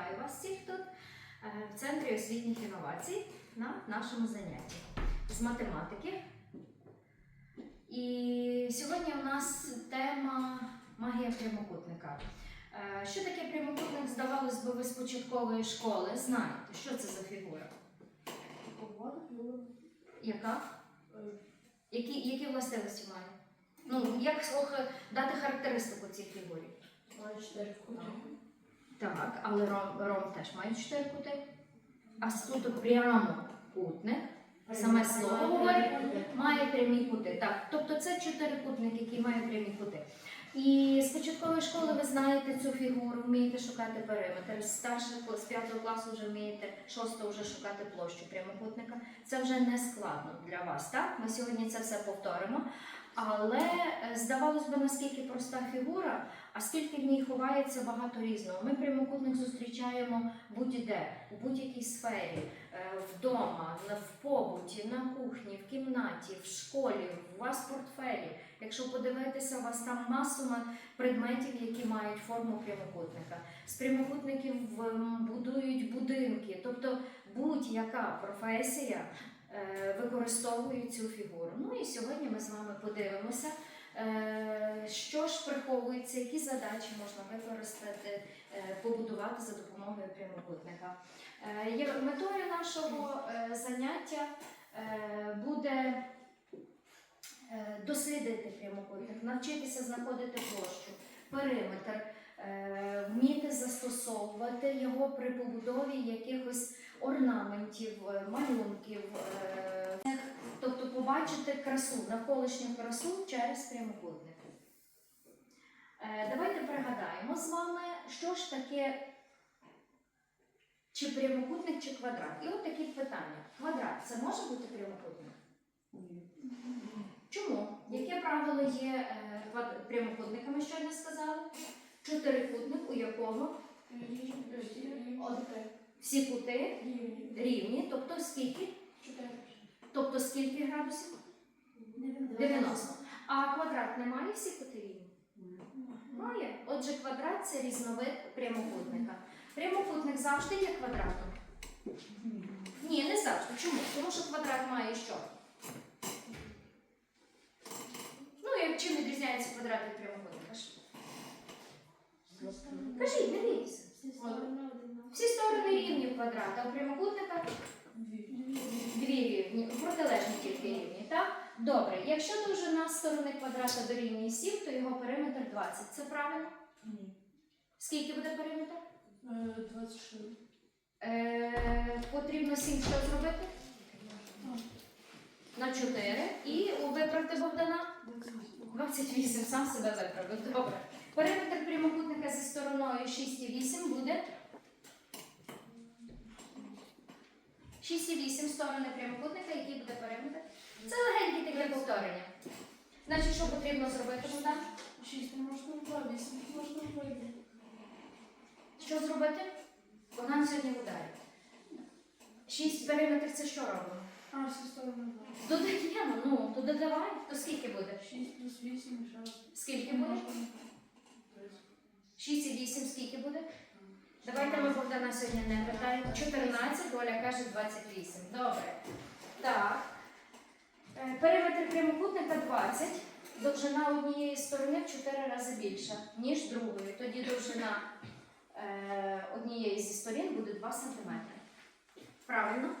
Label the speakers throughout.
Speaker 1: Вітаю вас всіх тут е, в Центрі освітніх інновацій на нашому занятті з математики. І сьогодні у нас тема магія прямокутника. Е, Що таке прямокутник, здавалось би, ви з початкової школи знаєте, що це за фігура? Яка? Які, які властивості має? Ну, як дати характеристику цій фігурі? Так, але ром, ром теж має чотири кути. А тут прямокутник, саме слово говорить, має прямі кути. Так, тобто це чотирикутник, який має прямі кути. І з початкової школи ви знаєте цю фігуру, вмієте шукати периметр. З старшого з п'ятого класу вже вмієте, шостого вже шукати площу прямокутника. Це вже не складно для вас. Так, ми сьогодні це все повторимо. Але е, здавалось би, наскільки проста фігура, а скільки в ній ховається багато різного. Ми прямокутник зустрічаємо будь-де, у будь-якій сфері, е, вдома, в побуті, на кухні, в кімнаті, в школі, у вас в портфелі. Якщо подивитися, у вас там маса предметів, які мають форму прямокутника. З прямокутників будують будинки, тобто будь-яка професія е, використовує цю фігуру. Ну і сьогодні ми з вами подивимося, що ж приховується, які задачі можна використати, е, побудувати за допомогою прямокутника. Е, Метою нашого е, заняття е, буде е, дослідити прямокутник, навчитися знаходити площу, периметр, е, вміти застосовувати його при побудові якихось орнаментів, е, малюнків, е, тобто побачити красу, навколишню красу через прямокутник. Е, Давайте пригадаємо з вами, що ж таке чи прямокутник, чи квадрат. І от такі питання. Квадрат це може бути прямокутник? Чому? Яке правило є е, квад- прямокутника, ми щойно сказали? Чотирикутник, у якого всі кути рівні, тобто скільки? Тобто скільки градусів? 90. А квадрат не має всі кути? Має. Отже, квадрат це різновид прямокутника. Прямокутник завжди є квадратом? Ні, не завжди. Чому? Тому що квадрат має що? Ну, чим відрізняється квадрат від прямокутника? Кажіть, не бійтеся. Всі сторони рівні квадрата, у прямокутника дві рівні, протилежні тільки рівні, так? Добре, якщо довжина сторони квадрата дорівнює 7, то його периметр 20. Це правильно? Скільки буде периметр? Е, потрібно 7 що зробити? На 4. І виправте Богдана 28, сам себе виправив. Добре. Периметр прямокутника зі стороною 6,8 буде 6,8 сторони прямокутника, який буде периметр. Це легеньке таке повторення. Значить, що потрібно зробити, Богдан? Що зробити? Богдан сьогодні ударі. 6 периметр це що робимо? Додаємо, ну, то додавай, то скільки буде? Скільки буде? 6 і 8 скільки буде? Давайте ми Богдана сьогодні не питаємо. 14, Оля каже 28. Добре. Так. Е, Периметр прямокутника 20. Довжина однієї сторони в 4 рази більша, ніж другої. Тоді довжина е, однієї зі сторін буде 2 см. Правильно?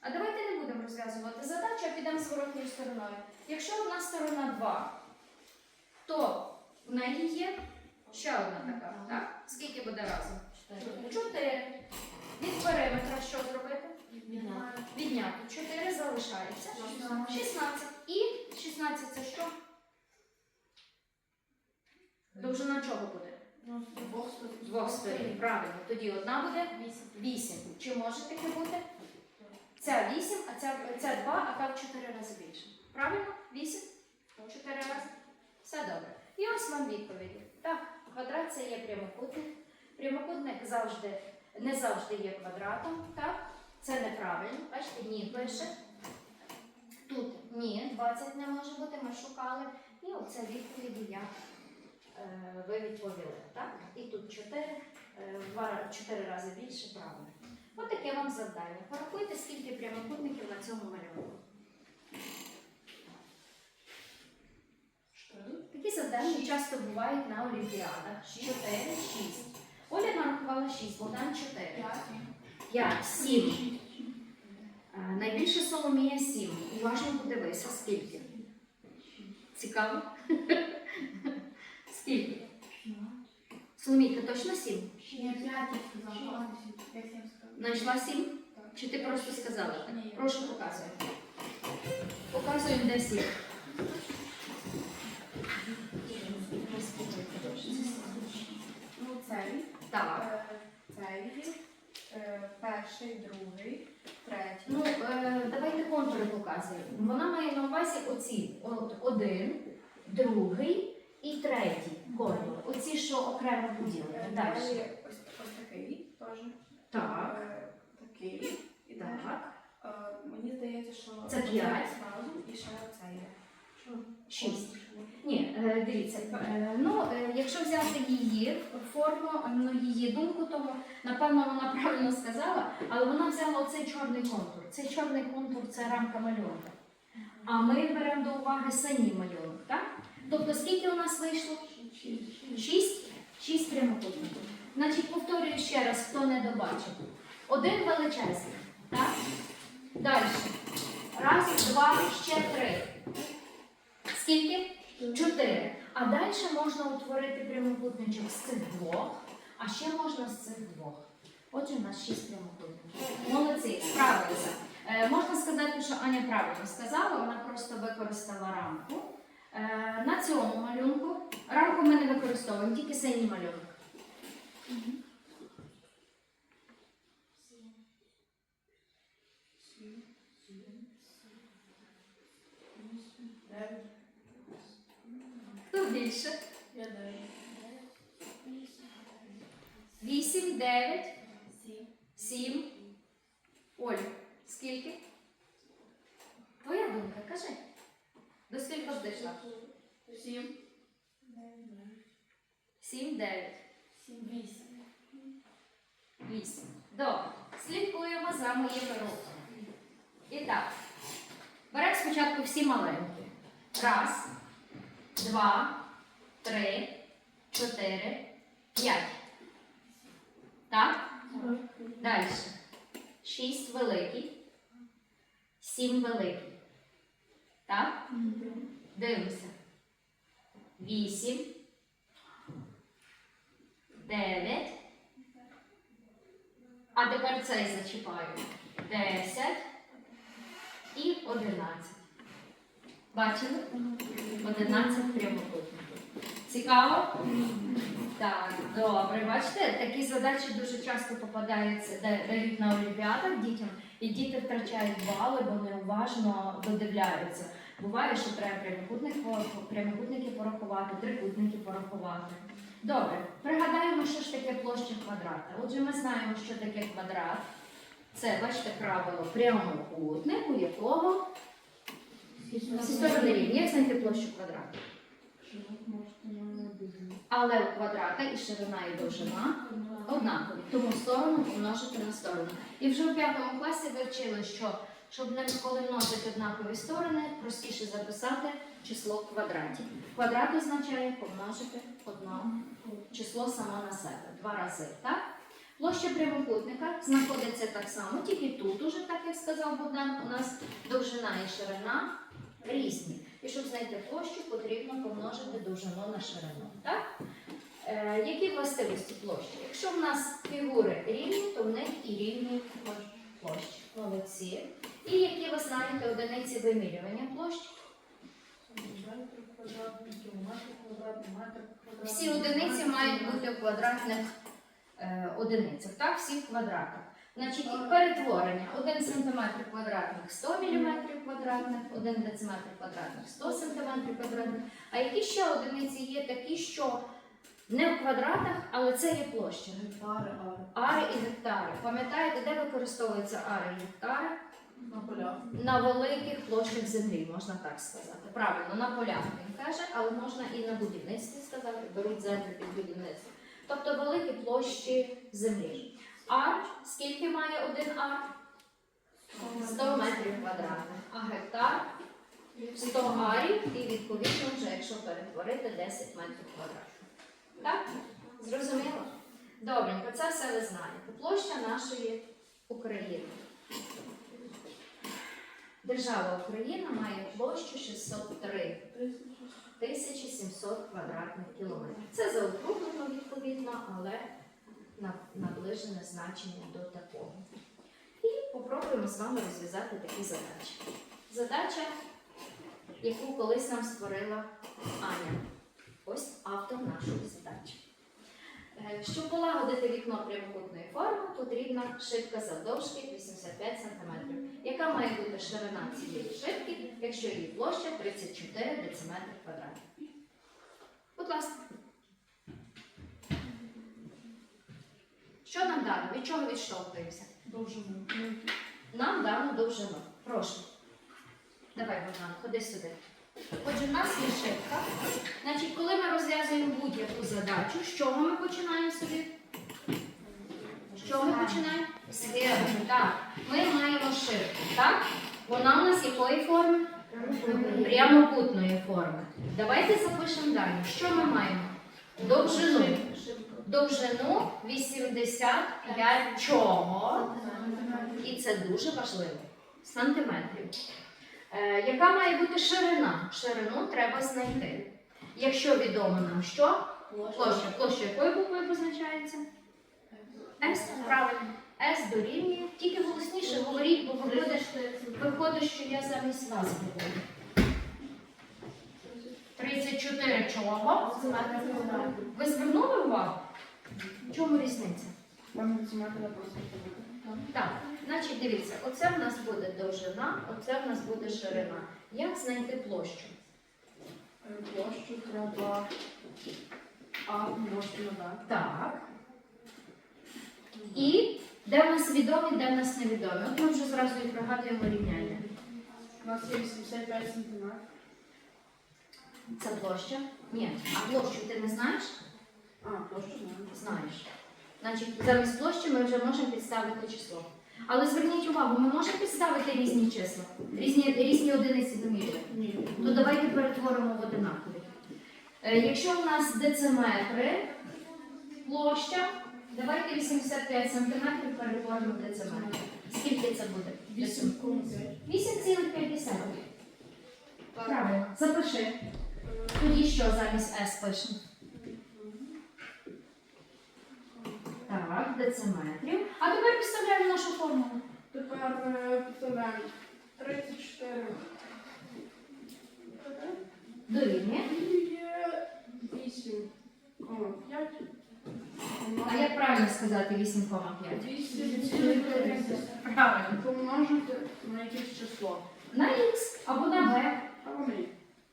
Speaker 1: А давайте не будемо розв'язувати задачу, а підемо зворотньою стороною. Якщо одна сторона 2, то в неї є ще одна така. Так? Скільки буде разом? 4. Від периметра що зробити? Відняти. 4 залишається. 16. І 16 це що? Довжина чого буде? Двох сторін. Правильно. Тоді одна буде 8. Чи може таке бути? Ця 8, а ця, ця 2, а та в 4 рази більше. Правильно? 8? 4 рази. Все добре. І ось вам відповіді. Так, квадрат це є прямокутник. Прямокутник завжди, не завжди є квадратом. Так? Це неправильно. Бачите, ні пише. Тут ні, 20 не може бути, ми шукали. І оце відповіді я е, ви відповіли. Так? І тут 4, е, в 4 рази більше правильно. Ось таке вам завдання. Порахуйте, скільки прямокутників на цьому малюнку. Такі завдання часто бувають на олімпіадах. 4, 6. Оля нарахувала 6, Богдан 4. 5, 7. Е, Найбільше Соломія 7. Уважно подивися, скільки. Цікаво? Скільки? Соломійка, точно 7? Знайшла 7? Чи ти просто сказала. Прошу показуй. Показуй, де 7.
Speaker 2: Е, перший, другий, третій.
Speaker 1: Ну, е, давайте контури показуємо. Вона має на увазі оці. От один, другий і третій контур. Оці, що окремо поділені.
Speaker 2: Е,
Speaker 1: Далі.
Speaker 2: Ось, ось такий теж.
Speaker 1: Так.
Speaker 2: Е, Такий. І.
Speaker 1: Так.
Speaker 2: Е, Мені здається, що
Speaker 1: Це п'ять.
Speaker 2: і ще оцей.
Speaker 1: Шість. Ні, е, дивіться, е, ну е, якщо взяти її форму, ну її думку, то напевно вона правильно сказала, але вона взяла оцей чорний контур. Цей чорний контур це рамка малюнка. А ми беремо до уваги самі малюнок, так? Тобто скільки у нас вийшло? Шість? Шість прямокутників. Значить, повторюю ще раз, хто не добачив. Один величезний, так? Далі. Раз, два, ще три. Скільки? Чотири. А далі можна утворити прямокутничок з цих двох, а ще можна з цих двох. Отже, у нас шість прямокутників. Молодці, справилися. Е, можна сказати, що Аня правильно сказала, вона просто використала рамку. Е, на цьому малюнку рамку ми не використовуємо, тільки синій малюнок. Хто більше?
Speaker 2: Я.
Speaker 1: Вісім, дев'ять,
Speaker 2: Сім.
Speaker 1: Оль, скільки? Твоя думка, кажи. До скільки б дійшла?
Speaker 2: Сім.
Speaker 1: Сім, дев'ять,
Speaker 2: Сім. Вісім.
Speaker 1: вісім. Добре. Слідкуємо за моїми рухами. І так. Беремо спочатку всі маленькі. Раз, два, три, чотири, п'ять. Так? Далі. Шість великий. Сім великий. Так? Дивимося. Вісім. Дев'ять. А тепер цей зачіпаю. Десять. І одинадцять. Бачили? Одинадцять прямокутників. Цікаво? Так, добре. Бачите, такі задачі дуже часто попадаються, дають на олімпіадах дітям, і діти втрачають бали, бо неуважно додивляються. Буває, що треба прямокутник, прямокутники порахувати, трикутники порахувати. Добре, пригадаємо, що ж таке площа квадрата. Отже, ми знаємо, що таке квадрат. Це, бачите, правило прямокутник, у якого всі сторони рівні. Як знайти площу квадрата? Але у квадрата і ширина, і довжина однакові. Тому сторону помножити на сторону. І вже у п'ятому класі ви вчили, що щоб не коли множити однакові сторони, простіше записати число в квадраті. Квадрат означає помножити одно число само на себе. Два рази. Так? Площа прямокутника знаходиться так само, тільки тут, уже, так як сказав Богдан, у нас довжина і ширина різні. І щоб знайти площу, потрібно помножити довжину на ширину. Так? Е, які властивості площі? Якщо в нас фігури рівні, то в них і рівні площі. Молодці. І які ви знаєте одиниці вимірювання площ? Всі одиниці мають бути в квадратних е, одиницях, так? Всі в квадратах. Значить, перетворення 1 см квадратних 100 мм квадратних, 1 дециметр квадратних 100 см квадратних. А які ще одиниці є такі, що не в квадратах, але це є площа. Ари і гектари. Пам'ятаєте, де використовуються ари і гектари?
Speaker 2: На полях.
Speaker 1: На великих площах землі, можна так сказати. Правильно, на полях він каже, але можна і на будівництві сказати, беруть землю під будівництво. Тобто великі площі землі. Ар, скільки має один ар? 100 метрів квадратних. А гектар 100 арів і відповідно вже, якщо перетворити 10 метрів квадратних. Так? Зрозуміло? Добренько, це все ви знаєте. Площа нашої України. Держава Україна має площу 603 тисячі 700 квадратних кілометрів. Це заокруглено відповідно, але наближене значення до такого. І попробуємо з вами розв'язати такі задачі. Задача, яку колись нам створила Аня. Ось автор нашої задачі. Е, Щоб полагодити вікно прямокутної форми, потрібна шибка завдовжки 85 см. Яка має бути ширина цієї шибки, якщо її площа 34 дециметри квадратних? Будь ласка. Що нам дано? Від чого відштовхуємося?
Speaker 2: Довжину.
Speaker 1: Нам дано довжину. Прошу. Давай, Богдан, ходи сюди. Отже, в нас є шибка. Значить, коли ми розв'язуємо будь-яку задачу, з чого ми починаємо собі? З чого ми починаємо? Схему. Так. Ми маємо шибку, так? Вона у нас якої форми? Прямокутної форми. Давайте запишемо далі. Що ми маємо? Довжину. Довжину 85 чого? І це дуже важливо. Сантиметрів. Е, яка має бути ширина? Ширину треба знайти. Якщо відомо нам що? Площа. Площа якою буквою позначається? С. Правильно. С дорівнює. Тільки голосніше говоріть, бо виходить, виходить, що я замість вас говорю. 34 чого? Ви звернули увагу? В чому різниця?
Speaker 2: Там дециметра просто
Speaker 1: Так, значить, дивіться, оце в нас буде довжина, оце в нас буде ширина. Як знайти площу?
Speaker 2: Площу треба А умножити на Б.
Speaker 1: Так. І де в нас відомі, де в нас невідомі. От ми вже зразу і пригадуємо рівняння.
Speaker 2: У нас є 85 сантиметрів.
Speaker 1: Це площа? Ні. А площу ти не знаєш?
Speaker 2: А, площу знаємо.
Speaker 1: Знаєш. Значить, замість площі ми вже можемо підставити число. Але зверніть увагу, ми можемо підставити різні числа, різні, різні одиниці домірювання.
Speaker 2: Ні.
Speaker 1: То давайте перетворимо в одинакові. Е, Якщо у нас дециметри, площа, давайте 85 см перетворимо в дециметри. Скільки це буде?
Speaker 2: 8,5.
Speaker 1: 8,5. Правильно. Запиши. Тоді що замість S пишемо? Так, дециметрів. А тепер підставляємо нашу формулу.
Speaker 2: Тепер е, підставляємо 34.
Speaker 1: Дорівнює.
Speaker 2: І 8. О, 5.
Speaker 1: А як правильно сказати 8,5?
Speaker 2: 8,5.
Speaker 1: Правильно.
Speaker 2: Помножити на якесь число.
Speaker 1: На Х або на В.
Speaker 2: А вони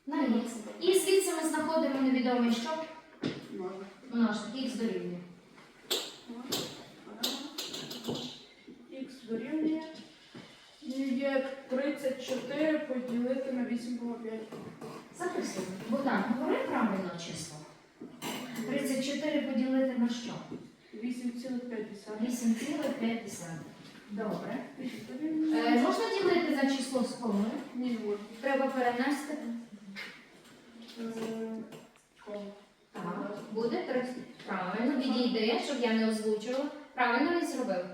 Speaker 1: На Х. І звідси ми знаходимо невідомий що?
Speaker 2: може.
Speaker 1: Множник Х дорівнює.
Speaker 2: Х дорівнює. І є 34 поділити на 8,5.
Speaker 1: Записуємо. Богдан, говори правильно число. 34 поділити на що?
Speaker 2: 8,5.
Speaker 1: 8,5. Добре. Е, можна ділити на число з комою?
Speaker 2: Ні, можна.
Speaker 1: Треба перенести.
Speaker 2: Е, коло.
Speaker 1: Так, буде 30. Правильно, відійди, щоб я не озвучувала. Правильно він зробив.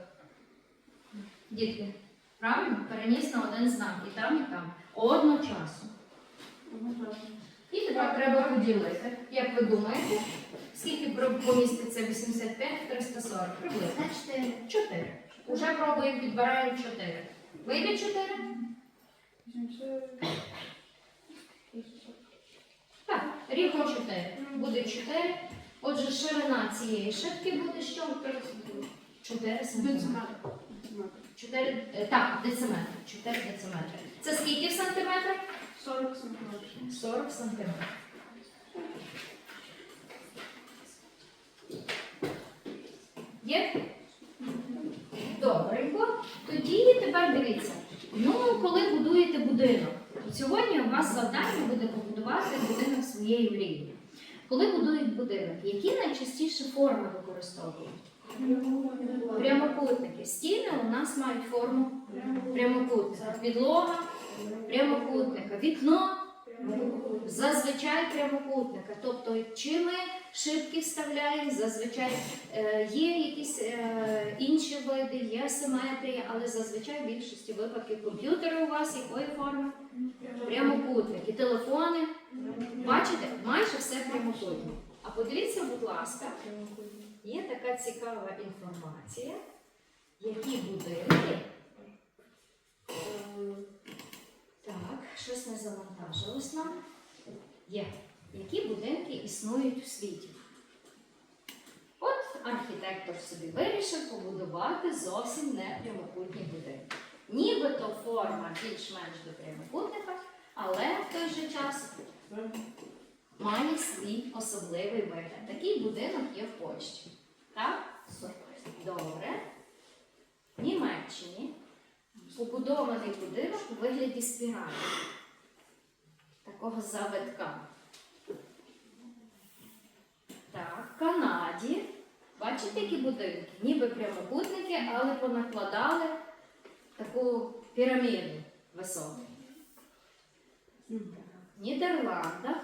Speaker 1: Дітки, правильно? Переніс на один знак і там, і там. Одночасно. І тепер треба поділити. Як ви думаєте, скільки поміститься 85 в 340? Приблизно. 4. 4. Уже пробуємо, підбираємо 4. Вийде 4?
Speaker 2: 80.
Speaker 1: Так, рівно 4. Буде 4. Отже, ширина цієї шибки буде що? 4 см.
Speaker 2: Дециметр.
Speaker 1: 4, е, так, дециметр. 4 дециметри. Це скільки в сантиметрах?
Speaker 2: 40 сантиметрів.
Speaker 1: 40 сантиметрів. Є? Добренько. Тоді тепер дивіться. Ну, коли будуєте будинок. І сьогодні у вас завдання буде побудувати будинок своєї мрії. Коли будують будинок, які найчастіше форми використовують? Прямокутники. Стіни у нас мають форму прямокутника. Підлога прямокутника. Вікно зазвичай прямокутника. Тобто, чи ми шибки вставляємо, зазвичай е, є якісь е, інші види, є асиметрія, але зазвичай в більшості випадків комп'ютери у вас якої форми? Прямокутники. Телефони. Бачите, майже все прямокутник. А подивіться, будь ласка, є така цікава інформація, які будинки. е, Так, щось не завантажилось нам. Є. Які будинки існують у світі? От архітектор собі вирішив побудувати зовсім не прямокутні будинки. Нібито форма більш-менш до прямокутника, але в той же час має свій особливий вигляд. Такий будинок є в Польщі. Так? Добре. В Німеччині побудований будинок у вигляді спіралі. Такого завитка. Так, в Канаді. Бачите, які будинки? Ніби прямокутники, але понакладали таку піраміду високу. В Нідерландах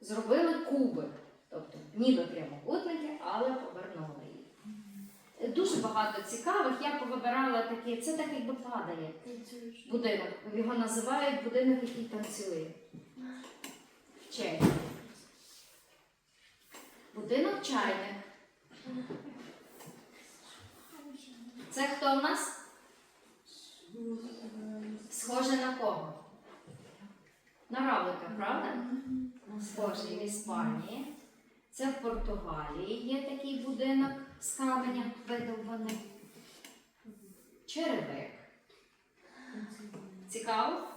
Speaker 1: зробили куби, тобто ніби прямокутники, але. Дуже багато цікавих. Я повибирала такі, це так якби падає будинок. Його називають будинок, який танцює. В Чехії. Будинок чайник. Це хто в нас? Схоже на кого? На равлика, правда? Схожий в Іспанії. Це в Португалії є такий будинок з каменя видовбаний. Черевик. Цікаво?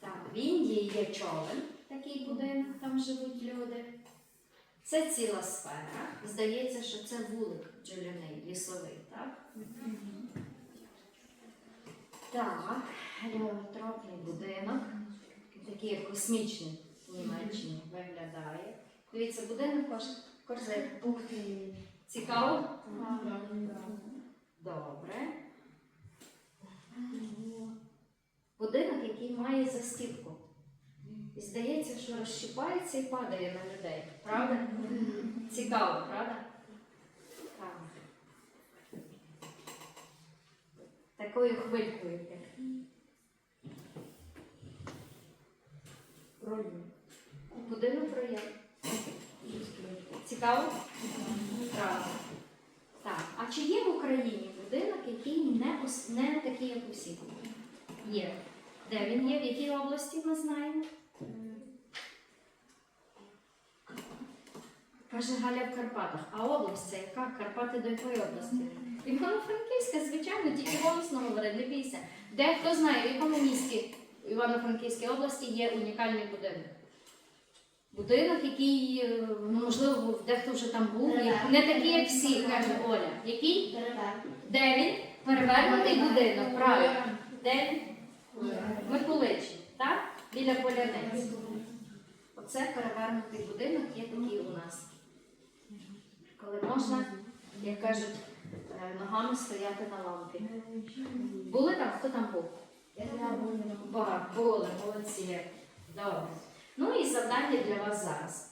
Speaker 1: Так, в Індії є човен, такий будинок, там живуть люди. Це ціла сфера. Здається, що це вулик бджоляний, лісовий, так? Так, геліотропний будинок, такий космічний в Німеччині виглядає. Дивіться, будинок корзин. Цікаво? Добре. Будинок, який має застіпку. І здається, що розщипається і падає на людей. Правда? Цікаво, правда? Так. Такою хвилькою. Будинок роял. Цікаво? Правда. Так. А чи є в Україні будинок, який не, не такий, як усі? Є. Де він є? В якій області ми знаємо? Каже Галя в Карпатах. А область це яка? Карпати до якої області? Івано-Франківська, звичайно, тільки голосно говорить, не бійся. Де хто знає, в якому місті Івано-Франківській області є унікальний будинок? Будинок, який, е, ну, можливо, дехто вже там був, як- не такий, як всі, каже Оля. Який? Де він? Перевернутий будинок, правильно. Де він? Миколичі, так? Біля поляниць. Оце перевернутий будинок є такий у нас. Коли можна, як кажуть, е, ногами стояти на лампі. Були там? Хто там був? Багато. Були, молодці. Добре. Ну і завдання для вас зараз.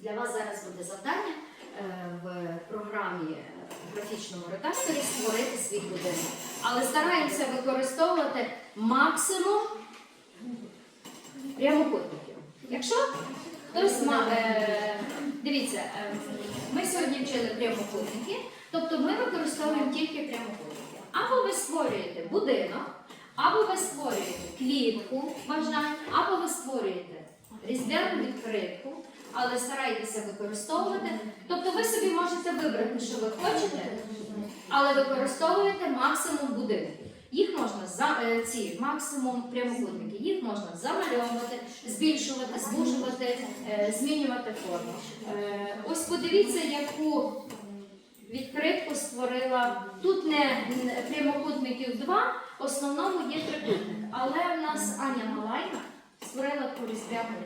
Speaker 1: Для вас зараз буде завдання е, в програмі е, графічному редакторі створити свій будинок. Але стараємося використовувати максимум прямокутників. Якщо хтось ма, е, дивіться, ми сьогодні вчили прямокутники, тобто ми використовуємо тільки прямокутники. Або ви створюєте будинок, або ви створюєте квітку бажань, або ви створюєте різдвяну відкритку, але старайтеся використовувати. Тобто ви собі можете вибрати, що ви хочете, але використовуєте максимум будинків. Їх можна за е, ці максимум прямокутники, їх можна замальовувати, збільшувати, звужувати, е, змінювати форму. Е, ось подивіться, яку відкритку створила. Тут не прямокутників два, в основному є трикутник. Але в нас Аня Малайна створила таку різьбяну.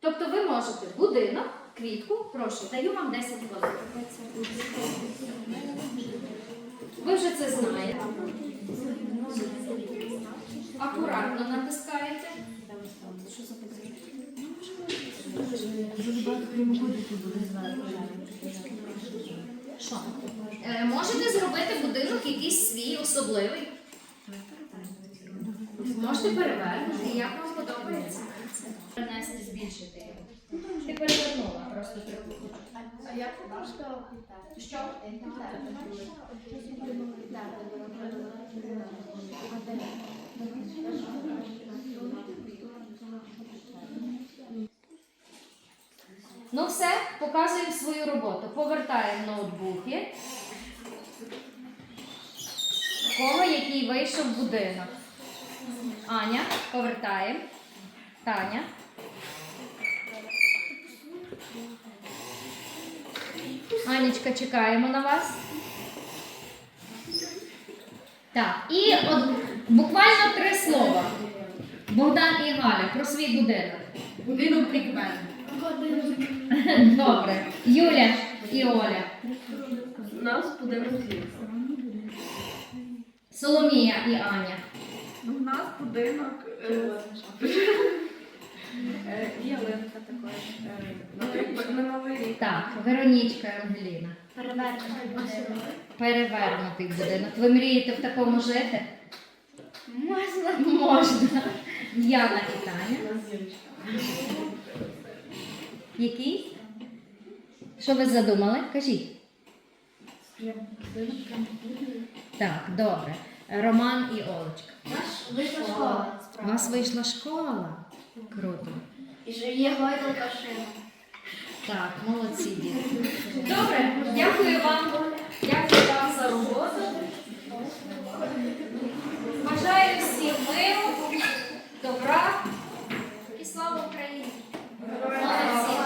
Speaker 1: Тобто ви можете будинок, квітку, прошу, даю вам 10 хвилин. Ви вже це знаєте. Акуратно натискаєте. Що? Е, можете зробити будинок якийсь свій особливий. Можете перевернути, як вам подобається. Перенести, збільшити його. Ти перевернула просто.
Speaker 2: А як важко?
Speaker 1: Що? Ну все, показуємо свою роботу. Повертаємо ноутбуки. Кого який вийшов будинок? Аня, повертаємо. Таня. Анічка, чекаємо на вас. Так, і от буквально три слова. Богдан і Галя про свій будинок.
Speaker 2: Будинок прикметний.
Speaker 1: Добре. Юля і Оля.
Speaker 2: У нас будинок ліс.
Speaker 1: Соломія і Аня.
Speaker 2: Ну, у нас будинок е, е, ялинка також. е, Ну, якби на новий рік.
Speaker 1: Так, Веронічка і Ангеліна. Перевернутий будинок. Ви мрієте в такому жити? Можна. Можна. Яна і Таня.
Speaker 2: У нас зірочка.
Speaker 1: Який? Що ви задумали? Кажіть. Так, добре. Роман і Олечка.
Speaker 3: Наш вийшла школа.
Speaker 1: У вас вийшла школа. Круто.
Speaker 3: І живе гойдалка шина.
Speaker 1: Так, молодці діти. Добре, дякую вам. Дякую вам за роботу. Бажаю всім миру, добра і слава Україні. Молодці.